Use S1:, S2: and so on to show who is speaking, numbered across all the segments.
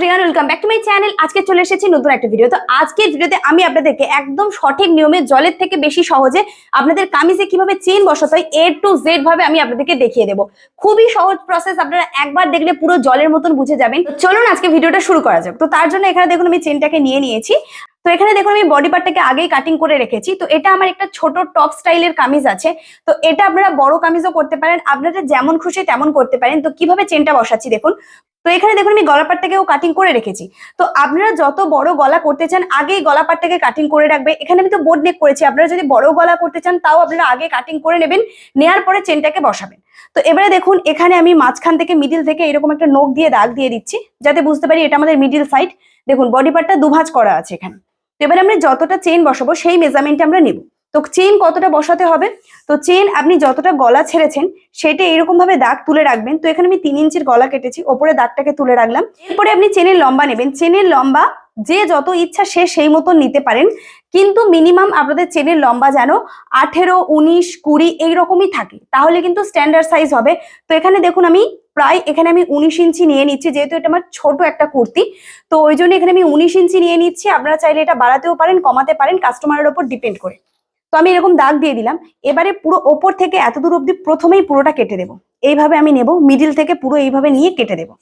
S1: Everyone welcome back to my channel আজকে চলে এসেছি নতুন একটা ভিডিও তো। আজকের ভিডিওতে আমি আপনাদেরকে একদম সঠিক নিয়মে জলের থেকে বেশি সহজে আপনাদের কামিজে কীভাবে চেন বসাতে হয় এ টু জেড ভাবে আমি আপনাদেরকে দেখিয়ে দেবো। খুবই সহজ প্রসেস আপনারা একবার দেখলে পুরো জলের মতন বুঝে যাবেন। চলুন আজকে ভিডিওটা শুরু করা যাক। তো তার জন্য এখানে দেখুন আমি চেনটাকে নিয়ে নিয়েছি। তো এখানে দেখুন আমি বডি পার্টটাকে আগেই কাটিং করে রেখেছি। তো এটা আমার একটা ছোট টপ স্টাইলের কামিজ আছে। তো এটা আপনারা বড় কামিজও করতে পারেন আপনারা যেমন খুশি তেমন করতে পারেন। তো কীভাবে চেনটা বসাচ্ছি দেখুন? তো এখানে দেখুন আমি গলা পাটটাকেও কাটিং করে রেখেছি। তো আপনারা যত বড় গলা করতে চান, আগেই গলা পাটটাকে কাটিং করে রাখবে। এখানে আমি তো বোর্ড নেক করেছি, আপনারা যদি বড় গলা করতে চান, তাও আপনারা আগে কাটিং করে নেবেন, নেয়ার পরে চেনটাকে বসাবেন। তো এবারে দেখুন, এখানে আমি মাঝখান থেকে মিডিল থেকে এরকম একটা নোক দিয়ে দাগ দিয়ে দিচ্ছি, যাতে বুঝতে পারি এটা আমাদের মিডিল সাইড দেখুন বডি পার্টটা দুভাজ করা আছে এখানে। তো এবারে আমরা যতটা চেন বসাবো, সেই মেজারমেন্টটা আমরা নেব। তো চেন কতটা বসাতে হবে? তো চেন আপনি যতটা গলা ছেড়েছেন, সেটা এরকম ভাবে দাগ তুলে রাখবেন। তো এখানে আমি তিন ইঞ্চির গলা কেটেছি, ওপরে দাগটাকে তুলে রাখলাম। এরপরে আপনি চেনের লম্বা নেবেন। চেনের লম্বা যে যত ইচ্ছা সে সেই মতন নিতে পারেন। কিন্তু মিনিমাম আপনাদের চেনের লম্বা যেন আঠেরো, উনিশ, কুড়ি এইরকমই থাকে। তাহলে কিন্তু স্ট্যান্ডার্ড সাইজ হবে। তো এখানে দেখুন আমি প্রায় এখানে আমি উনিশ ইঞ্চি নিয়ে নিচ্ছি, যেহেতু এটা আমার ছোট একটা কুর্তি। তো ওই জন্য এখানে আমি উনিশ ইঞ্চি নিয়ে নিচ্ছি। আপনারা চাইলে এটা বাড়াতেও পারেন, কমাতে পারেন কাস্টমারের ওপর ডিপেন্ড করে। তো আমি এরকম দাগ দিয়ে দিলাম। এবারে পুরো ওপর থেকে এত দূর অব্দি প্রথমেই পুরোটা কেটে দেবো। এইভাবে আমি নেব মিডিল থেকে পুরো এইভাবে নিয়ে কেটে দেবো।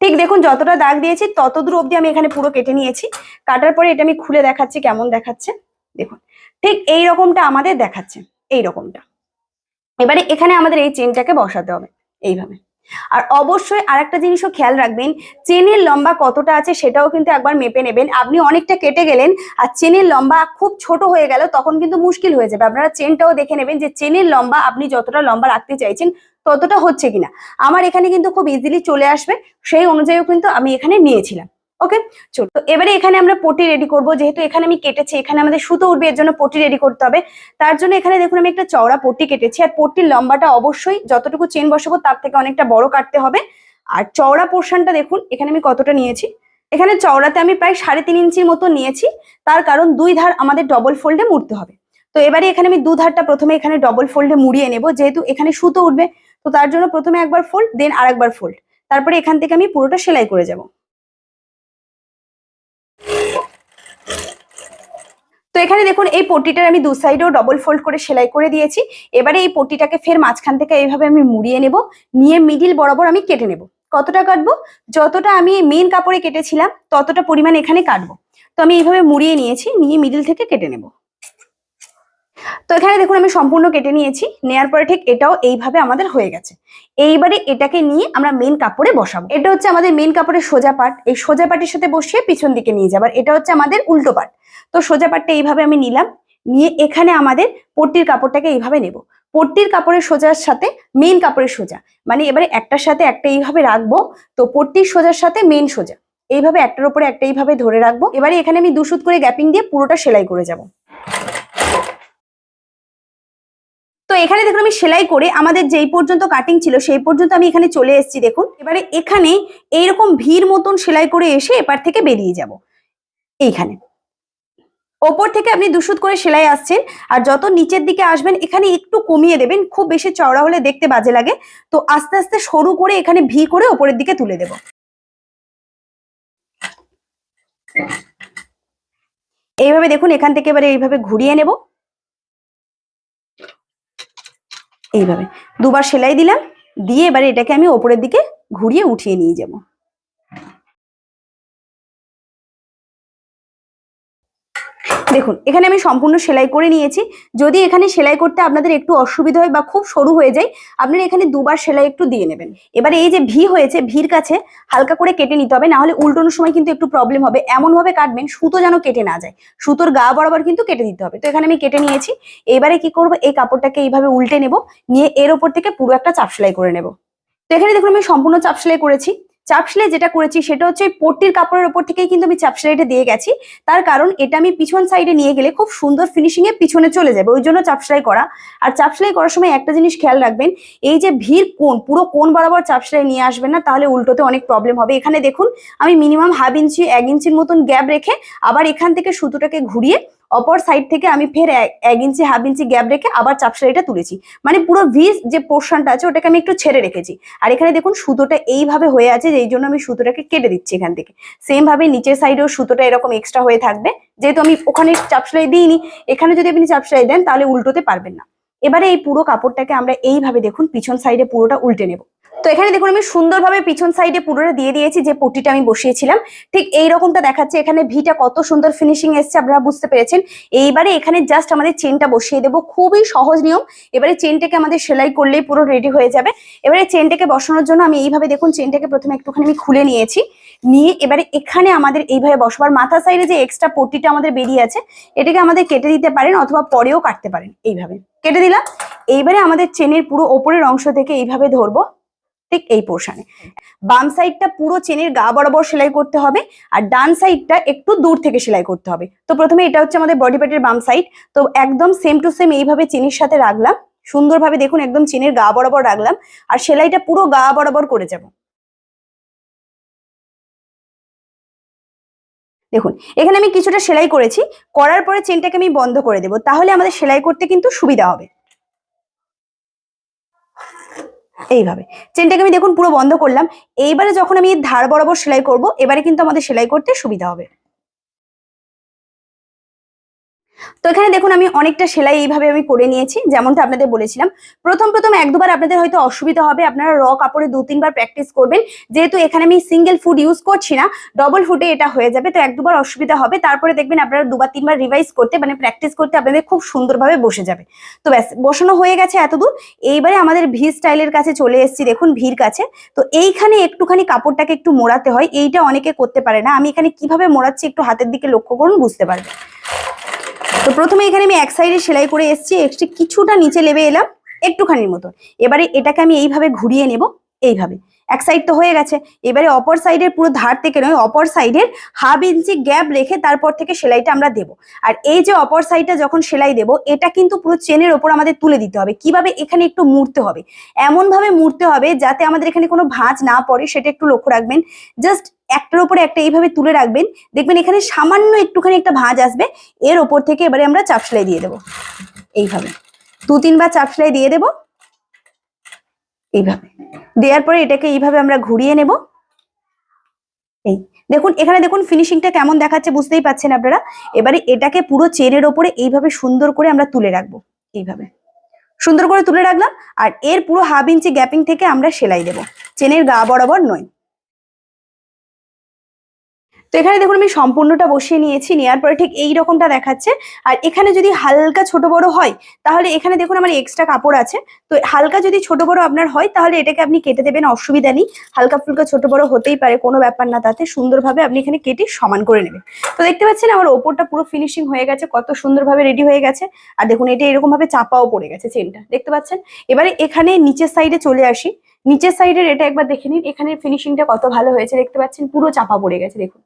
S1: ঠিক দেখুন, যতটা দাগ দিয়েছি তত দূর অব্দি আমি এখানে পুরো কেটে নিয়েছি। কাটার পরে এটা আমি খুলে দেখাচ্ছি, কেমন দেখাচ্ছে। দেখুন, ঠিক এই রকমটা আমাদের দেখাচ্ছে এই রকমটা এবারে এখানে আমাদের এই চেনটাকে বসাতে হবে, এইভাবে। আর অবশ্যই আরেকটা জিনিসও খেয়াল রাখবেন, চেনের লম্বা কতটা আছে সেটাও কিন্তু একবার মেপে নেবেন। আপনি অনেকটা কেটে গেলেন আর চেনের লম্বা খুব ছোট হয়ে গেল, তখন কিন্তু মুশকিল হয়ে যাবে। আপনারা চেনটাও দেখে নেবেন যে চেনের লম্বা আপনি যতটা লম্বা রাখতে চাইছেন ততটা হচ্ছে কিনা। আমার এখানে কিন্তু খুব ইজিলি চলে আসবে, সেই অনুযায়ীও কিন্তু আমি এখানে নিয়েছিলাম। ওকে চল এবারে এখানে আমরা পটি রেডি করব। যেহেতু এখানে আমি কেটেছি, এখানে আমাদের সুতো উঠবে, এর জন্য পটি রেডি করতে হবে। তার জন্য এখানে দেখুন, আমি একটা চওড়া পটি কেটেছি। আর পট্টির লম্বাটা অবশ্যই যতটুকু চেন বসাবো, তার থেকে অনেকটা বড় কাটতে হবে। আর চওড়া পোর্শনটা দেখুন, এখানে আমি কতটা নিয়েছি? এখানে চওড়াতে আমি প্রায় সাড়ে তিন ইঞ্চির মতো নিয়েছি। তার কারণ দুই ধার আমাদের ডবল ফোল্ডে মুড়তে হবে। তো এবারে এখানে আমি দু ধারটা প্রথমে এখানে ডবল ফোল্ডে মুড়িয়ে নেব। যেহেতু এখানে সুতো উঠবে, তো তার জন্য প্রথমে একবার ফোল্ড দেন আরেকবার ফোল্ড তারপরে এখান থেকে আমি পুরোটা সেলাই করে যাব। এখানে দেখুন, এই পট্টিটার আমি দু সাইডেও ডবল ফোল্ড করে সেলাই করে দিয়েছি। এবারে এই পট্টিটাকে ফের মাঝখান থেকে এইভাবে আমি মুড়িয়ে নেব। নিয়ে মিডিল বরাবর আমি কেটে নেব। কতটা কাটবো? যতটা আমি মেন কাপড়ে কেটেছিলাম, ততটা পরিমাণ এখানে কাটবো। তো আমি এইভাবে মুড়িয়ে নিয়েছি, নিয়ে মিডিল থেকে কেটে নেব। তো এখানে দেখুন আমি সম্পূর্ণ কেটে নিয়েছি, নেয়ার পরে ঠিক এটাও এইভাবে আমাদের হয়ে গেছে। এইবারে এটাকে নিয়ে আমরা মেন কাপড়ে বসাবো। এটা হচ্ছে আমাদের মেন কাপড়ের সোজা পাট। এই সোজা পাটের সাথে বসিয়ে পিছন দিকে নিয়ে যাবার এটা হচ্ছে আমাদের উল্টো পাট। তো সোজা পাটটা এইভাবে আমি নিলাম। নিয়ে এখানে আমাদের পট্টির কাপড়টাকে এইভাবে নেব। পট্টির কাপড়ের সোজার সাথে মেন কাপড়ের সোজা। মানে এবারে একটার সাথে একটা এইভাবে রাখব। তো পট্টির সোজার সাথে মেন সোজা। এইভাবে একটার উপরে একটা এইভাবে ধরে রাখব। এবারে এখানে আমি দুশুত করে গ্যাপিং দিয়ে পুরোটা সেলাই করে যাব তো এখানে দেখুন আমি সেলাই করে আমাদের যেই পর্যন্ত কাটিং ছিল সেই পর্যন্ত আমি এখানে চলে এসেছি, দেখুন। এবারে এখানে এইরকম ভিড় মতন সেলাই করে এসে এপার থেকে বেরিয়ে যাব। এইখানে। ওপর থেকে আপনি দুশুত করে সেলাই আসছেন, আর যত নিচের দিকে আসবেন, এখানে একটু কমিয়ে দেবেন, খুব বেশি চওড়া হলে দেখতে বাজে লাগে। তো আস্তে আস্তে সরু করে এখানে ভি করে ওপরের দিকে তুলে দেব। এইভাবে দেখুন, এখান থেকে এবারে এইভাবে ঘুরিয়ে নেব। এইভাবে। দুবার সেলাই দিলাম দিয়ে এবারে এটাকে আমি ওপরের দিকে ঘুরিয়ে উঠিয়ে নিয়ে যাব। দেখুন, এখানে আমি সম্পূর্ণ সেলাই করে নিয়েছি। যদি এখানে সেলাই করতে আপনাদের একটু অসুবিধা হয় বা খুব সরু হয়ে যায়, আপনারা এখানে দুবার সেলাই একটু দিয়ে নেবেন। এবারে এই যে ভি হয়েছে, ভির কাছে হালকা করে কেটে নিতে হবে না হলে উল্টোনোর সময় কিন্তু একটু প্রবলেম হবে। এমন ভাবে কাটবেন, সুতো যেন কেটে না যায়। সুতোর গা বরাবর কিন্তু কেটে দিতে হবে। তো এখানে আমি কেটে নিয়েছি। এবারে কি করব? এই কাপড়টাকে এইভাবে উল্টে নেব, নিয়ে এর ওপর থেকে পুরো একটা চাপ সেলাই করে নেব। তো এখানে দেখুন, আমি সম্পূর্ণ চাপ সেলাই করেছি। চাপ সেলাই যেটা করেছি সেটা হচ্ছে পট্টির কাপড়ের ওপর থেকেই কিন্তু আমি চাপ সেলাইটা দিয়ে গেছি। তার কারণ এটা আমি পিছন সাইডে নিয়ে গেলে খুব সুন্দর ফিনিশিং এ পিছনে চলে যাবে। ওই জন্য চাপ সেলাই করা। আর চাপ সেলাই করার সময় একটা জিনিস খেয়াল রাখবেন, এই যে ভিড় কোন পুরো কোন বরাবর চাপ সেলাই নিয়ে আসবেন না, তাহলে উল্টোতে অনেক প্রবলেম হবে। এখানে দেখুন, আমি মিনিমাম হাফ ইঞ্চি এক ইঞ্চির মতন গ্যাপ রেখে আবার এখান থেকে সুতোটাকে ঘুরিয়ে অপর সাইড থেকে আমি ফের এক- ইঞ্চি হাফ ইঞ্চি গ্যাপ রেখে আবার চাপ সেলাইটা তুলেছি। মানে পুরো ভিস যে পোর্শনটা আছে, ওটাকে আমি একটু ছেড়ে রেখেছি। আর এখানে দেখুন, সুতোটা এইভাবে হয়ে আছে যেই জন্য আমি সুতোটাকে কেটে দিচ্ছি এখান থেকে। সেম ভাবে নিচের সাইডেও সুতোটা এরকম এক্সট্রা হয়ে থাকবে। যেহেতু আমি ওখানে চাপ দিইনি, এখানে যদি আপনি চাপ দেন, তাহলে উল্টোতে পারবেন না। এবারে এই পুরো কাপড়টাকে আমরা এইভাবে দেখুন, পিছন সাইডে পুরোটা উল্টে নেব। তো এখানে দেখুন, আমি সুন্দরভাবে পিছন সাইডে পুরোটা দিয়ে দিয়েছি, যে পট্টিটা আমি বসিয়েছিলাম। ঠিক এই রকমটা দেখাচ্ছে, এখানে ভিটা কত সুন্দর ফিনিশিং এসছে, আপনারা বুঝতে পেরেছেন। এইবারে এখানে জাস্ট আমাদের চেনটা বসিয়ে দেবো, খুবই সহজ নিয়ম। এবারে চেনটাকে আমাদের সেলাই করলেই পুরো রেডি হয়ে যাবে। এবারে চেনটাকে বসানোর জন্য আমি এইভাবে দেখুন চেনটাকে প্রথমে একটুখানি আমি খুলে নিয়েছি। নিয়ে এবারে এখানে আমাদের এইভাবে বসবার, মাথা সাইডে যে এক্সট্রা পট্টিটা আমাদের বেরিয়ে আছে, এটাকে আমাদের কেটে দিতে পারেন অথবা পরেও কাটতে পারেন, এইভাবে। কেটে দিলাম। এইবারে আমাদের চেনের পুরো ওপরের অংশ থেকে এইভাবে ধরবো। ঠিক এই পোর্শনে বাম সাইডটা পুরো চেনের গা বরাবর সেলাই করতে হবে আর ডান সাইডটা একটু দূর থেকে সেলাই করতে হবে। তো প্রথমে এটা হচ্ছে আমাদের বডি প্যাটের বাম সাইড তো একদম সেম টু সেম এইভাবে চেনের সাথে রাখলাম। সুন্দরভাবে দেখুন একদম চেনের গা বরাবর রাখলাম আর সেলাইটা পুরো গা বরাবর করে যাব। দেখুন, এখানে আমি কিছুটা সেলাই করেছি। করার পরে চেনটাকে আমি বন্ধ করে দেবো। তাহলে আমাদের সেলাই করতে কিন্তু সুবিধা হবে। এইভাবে। চেনটাকে আমি দেখুন পুরো বন্ধ করলাম। এইবারে যখন আমি ধার বরাবর সেলাই করব, এবারে কিন্তু আমাদের সেলাই করতে সুবিধা হবে। তো এখানে দেখুন, আমি অনেকটা সেলাই এইভাবে আমি করে নিয়েছি, যেমনটা আপনাদের বলেছিলাম। প্রথম প্রথম এক দুবার আপনাদের হয়তো অসুবিধা হবে, আপনারা র কাপড়ে দু, তিনবার প্র্যাকটিস করবেন। যেহেতু এখানে আমি সিঙ্গেল ফুড ইউজ করছি না ডবল ফুটে এটা হয়ে যাবে, তো এক দুবার অসুবিধা হবে। তারপরে দেখবেন, আপনারা দুবার, তিনবার রিভাইজ করতে মানে প্র্যাকটিস করতে আপনাদের খুব সুন্দরভাবে বসে যাবে। তো ব্যাস, বসানো হয়ে গেছে এতদূর। এইবারে আমাদের ভি স্টাইলের কাছে চলে এসেছি, দেখুন ভির কাছে। তো এইখানে একটুখানি কাপড়টাকে একটু মোড়াতে হয়, এইটা অনেকে করতে পারে না। আমি এখানে কীভাবে মোড়াচ্ছি, একটু হাতের দিকে লক্ষ্য করুন, বুঝতে পারবেন। তো প্রথমে এখানে আমি এক সাইডে সেলাই করে এসছি একটু কিছুটা নিচে লেবে এলাম, একটুখানির মতো এবারে এটাকে আমি এইভাবে ঘুরিয়ে নেব, এইভাবে। এক সাইড তো হয়ে গেছে। এবারে অপর সাইডের পুরো ধার থেকে নয়, অপর সাইডের হাফ ইঞ্চি গ্যাপ রেখে তারপর থেকে সেলাইটা আমরা দেব। আর এই যে অপর সাইডটা যখন সেলাই দেব, এটা কিন্তু পুরো চেনের ওপর আমাদের তুলে দিতে হবে। কীভাবে এখানে একটু মুড়তে হবে? এমন ভাবে মুড়তে হবে যাতে আমাদের এখানে কোনো ভাঁজ না পড়ে, সেটা একটু লক্ষ্য রাখবেন। জাস্ট একটার উপরে একটা এইভাবে তুলে রাখবেন। দেখবেন এখানে সামান্য একটুখানি একটা ভাঁজ আসবে। এর ওপর থেকে এবারে আমরা চাপ সেলাই দিয়ে দেবো। এইভাবে। দু তিনবার চাপ সেলাই দিয়ে দেবো। এইভাবে। দেওয়ার পরে এটাকে এইভাবে আমরা ঘুরিয়ে নেব। এই দেখুন, এখানে দেখুন ফিনিশিংটা কেমন দেখাচ্ছে বুঝতেই পাচ্ছেন আপনারা। এবারে এটাকে পুরো চেনের ওপরে এইভাবে সুন্দর করে আমরা তুলে রাখব, এইভাবে। সুন্দর করে তুলে রাখলাম, আর এর পুরো হাফ ইঞ্চি গ্যাপিং থেকে আমরা সেলাই দেবো। চেনের গা বরাবর নয়। তো এখানে দেখুন আমি সম্পূর্ণটা বসিয়ে নিয়েছি নেওয়ার পরে ঠিক এই রকমটা দেখাচ্ছে। আর এখানে যদি হালকা ছোট বড় হয়, তাহলে এখানে দেখুন আমার এক্সট্রা কাপড় আছে। তো হালকা যদি ছোট বড় আপনার হয়, তাহলে এটাকে আপনি কেটে দেবেন, অসুবিধা নেই। হালকা ফুলকা ছোট বড় হতেই পারে, কোনো ব্যাপার না তাতে। সুন্দরভাবে আপনি এখানে কেটে সমান করে নেবেন। তো দেখতে পাচ্ছেন আমার ওপরটা পুরো ফিনিশিং হয়ে গেছে, কত সুন্দরভাবে রেডি হয়ে গেছে। আর দেখুন এটা এরকম ভাবে চাপাও পড়ে গেছে চেনটা দেখতে পাচ্ছেন? এবারে এখানে নিচের সাইডে চলে আসি। নিচের সাইডের এটা একবার দেখে নিন এখানে ফিনিশিংটা কত ভালো হয়েছে দেখতে পাচ্ছেন? পুরো চাপা পড়ে গেছে, দেখুন।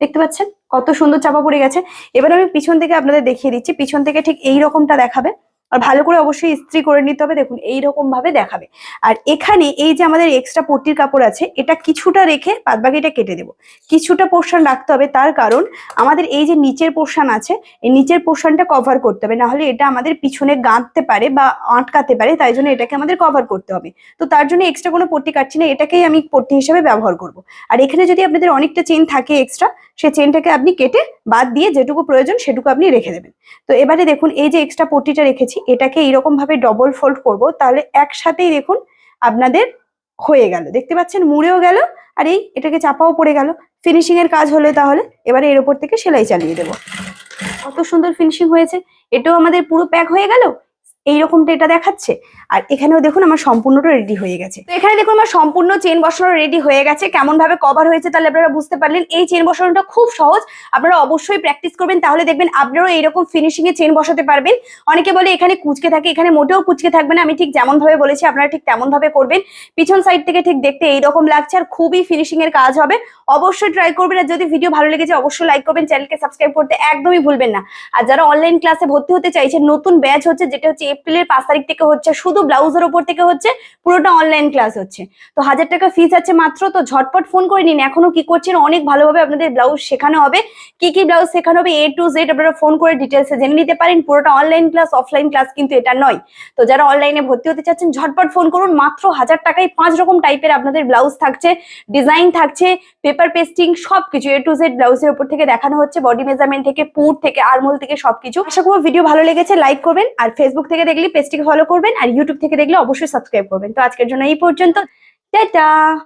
S1: দেখতে পাচ্ছেন? কত সুন্দর চাপা পড়ে গেছে। এবার আমি পিছন থেকে আপনাদের দেখিয়ে দিচ্ছি। পিছন থেকে ঠিক এই রকমটা দেখাবে। আর ভালো করে অবশ্যই ইস্ত্রি করে নিতে হবে। দেখুন এই রকম ভাবে দেখাবে। আর এখানে এই যে আমাদের এক্সট্রা পট্টির কাপড় আছে, এটা কিছুটা রেখে বাদবাকিটা কেটে দেবো। কিছুটা পোর্শন রাখতে হবে, তার কারণ আমাদের এই যে নিচের পোর্শন আছে, এই নিচের পোর্শনটা কভার করতে হবে। নাহলে এটা আমাদের পিছনে গাঁথতে পারে বা আটকাতে পারে, তাই জন্য এটাকে আমাদের কভার করতে হবে। তো তার জন্য এক্সট্রা কোনো পট্টি কাটছি না, এটাকেই আমি পট্টি হিসাবে ব্যবহার করব। আর এখানে যদি আপনাদের অনেকটা চেন থাকে এক্সট্রা সেই চেনটাকে আপনি কেটে বাদ দিয়ে যেটুকু প্রয়োজন সেটুকু আপনি রেখে দেবেন। তো এবারে দেখুন, এই যে এক্সট্রা পট্টিটা রেখেছি, এটাকে এইরকম ভাবে ডবল ফোল্ড করব, তাহলে একসাথেই দেখুন আপনাদের হয়ে গেল। দেখতে পাচ্ছেন, মুড়েও গেল, আর এই এটাকে চাপাও পড়ে গেল। ফিনিশিং এর কাজ হলো তাহলে, এবারে এর উপর থেকে সেলাই চালিয়ে দেবো। কত সুন্দর ফিনিশিং হয়েছে, এটাও আমাদের পুরো প্যাক হয়ে গেল? এইরকমটা এটা দেখাচ্ছে? আর এখানেও দেখুন আমার সম্পূর্ণটা রেডি হয়ে গেছে। তো এখানে দেখুন আমার সম্পূর্ণ চেন বসানো রেডি হয়ে গেছে। কেমন ভাবে কভার হয়েছে তাহলে আপনারা বুঝতে পারলেন। এই চেন বসানোটা খুব সহজ। আপনারা অবশ্যই প্র্যাকটিস করবেন। তাহলে দেখবেন আপনারাও এইরকম ফিনিশিং এ চেন বসাতে পারবেন। অনেকে বলে এখানে কুচকে থাকে, এখানে মোটেও কুচকে থাকবে না। আমি ঠিক যেমন ভাবে বলেছি, আপনারা ঠিক তেমন ভাবে করবেন। পিছন সাইড থেকে ঠিক দেখতে এইরকম লাগছে আর খুবই ফিনিশিং এর কাজ হবে। অবশ্যই ট্রাই করবেন। আর যদি ভিডিও ভালো লেগেছে, অবশ্যই লাইক করবেন। চ্যানেলকে সাবস্ক্রাইব করতে একদমই ভুলবেন না। আর যারা অনলাইন ক্লাসে ভর্তি হতে চাইছেন, নতুন ব্যাচ হচ্ছে, যেটা হচ্ছে এপ্রিলের পাঁচ তারিখ থেকে হচ্ছে, শুধু ব্লাউজের ওপর থেকে হচ্ছে পুরোটা অনলাইন ক্লাস হচ্ছে। তো হাজার টাকা ফিস আছে মাত্র, তো ঝটপট ফোন করে নিন। এখনও কি করছেন? অনেক ভালোভাবে আপনাদের ব্লাউজ শেখানো হবে। কি কি ব্লাউজ শেখানো হবে? এ টু জেড আপনারা ফোন করে ডিটেলসে জেনে নিতে পারেন। পুরোটা অনলাইন ক্লাস অফলাইন ক্লাস কিন্তু এটা নয়। তো যারা অনলাইনে ভর্তি হতে চাচ্ছেন, ঝটপট ফোন করুন। মাত্র হাজার টাকায় পাঁচ রকম টাইপের আপনাদের ব্লাউজ থাকছে। ডিজাইন থাকছে পেপার পেস্টিং সবকিছু এ টু জেড ব্লাউজের উপর থেকে দেখানো হচ্ছে। বডি মেজারমেন্ট থেকে, পুট থেকে, আরমোল থেকে সবকিছু। আশা করব ভিডিও ভালো লেগেছে। লাইক করবেন আর ফেসবুক থেকে দেখলে পেজটিকে ফলো করবেন আর ইউটিউব থেকে দেখলে অবশ্যই সাবস্ক্রাইব করবেন। তো আজকের জন্য এই পর্যন্ত। টাটা!